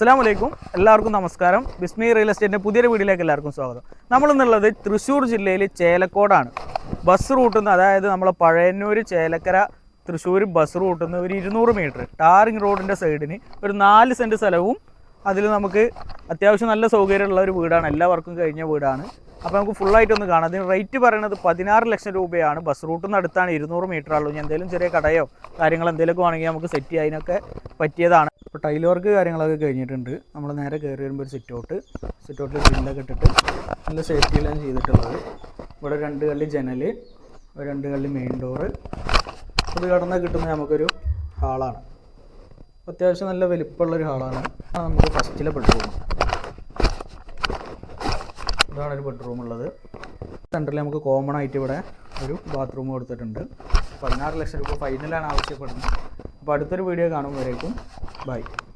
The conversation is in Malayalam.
അസ്സാം വലൈക്കും എല്ലാവർക്കും നമസ്കാരം. ബിസ്മി റിയൽ എസ്റ്റേറ്റിന്റെ പുതിയൊരു വീഡിയോയിലേക്ക് എല്ലാവർക്കും സ്വാഗതം. നമ്മളിന്നുള്ളത് തൃശ്ശൂർ ജില്ലയിൽ ചേലക്കോടാണ്. ബസ് റൂട്ടിൽ നിന്ന് അതായത് നമ്മളെ പഴയന്നൂർ ചേലക്കര തൃശ്ശൂർ ബസ് റൂട്ടിൽ നിന്ന് ഒരു ഇരുന്നൂറ് മീറ്റർ ടാറിങ് റോഡിന്റെ സൈഡിന് ഒരു നാല് സെന്റ് സ്ഥലവും അതിൽ നമുക്ക് അത്യാവശ്യം നല്ല സൗകര്യമുള്ള ഒരു വീടാണ്. എല്ലാവർക്കും കഴിഞ്ഞ വീടാണ്. അപ്പോൾ നമുക്ക് ഫുള്ളായിട്ട് ഒന്ന് കാണാം. അതിന് റേറ്റ് പറയുന്നത് പതിനാറ് ലക്ഷം രൂപയാണ്. ബസ് റൂട്ടിൽ നിന്ന് അടുത്താണ് ഇരുന്നൂറ് മീറ്റർ ഉള്ളൂ. ഇനി എന്തെങ്കിലും ചെറിയ കടയോ കാര്യങ്ങൾ എന്തെങ്കിലുമൊക്കെ വേണമെങ്കിൽ നമുക്ക് സെറ്റ് ചെയ്യാനൊക്കെ പറ്റിയതാണ്. ഇപ്പോൾ ടൈൽ വർക്ക് കാര്യങ്ങളൊക്കെ കഴിഞ്ഞിട്ടുണ്ട്. നമ്മൾ നേരെ കയറി വരുമ്പോൾ ഒരു സിറ്റ് ഔട്ട് സിറ്റ് ഔട്ടിൽ ഗ്രില്ലൊക്കെ ഇട്ടിട്ട് നല്ല സേഫ്റ്റിയിലാണ് ചെയ്തിട്ടുള്ളത്. ഇവിടെ രണ്ട് കല്ല് ജനൽ രണ്ട് കല്ല് മെയിൻ ഡോറ് അത് കടന്ന് കിട്ടുന്ന നമുക്കൊരു ഹാളാണ് അത്യാവശ്യം നല്ല വലിപ്പമുള്ളൊരു ഹാളാണ് അത് നമുക്ക് ഫസ്റ്റിലെ ബെഡ്റൂം ഇതാണ് ഒരു ബെഡ്റൂം ഉള്ളത്. സെന്ററിൽ നമുക്ക് കോമൺ ആയിട്ട് ഇവിടെ ഒരു ബാത്റൂം കൊടുത്തിട്ടുണ്ട്. പതിനാറ് ലക്ഷം രൂപ ഫൈനലാണ് ആവശ്യപ്പെടുന്നത്. അപ്പോൾ അടുത്തൊരു വീഡിയോ കാണുമ്പോഴേക്കും Bye.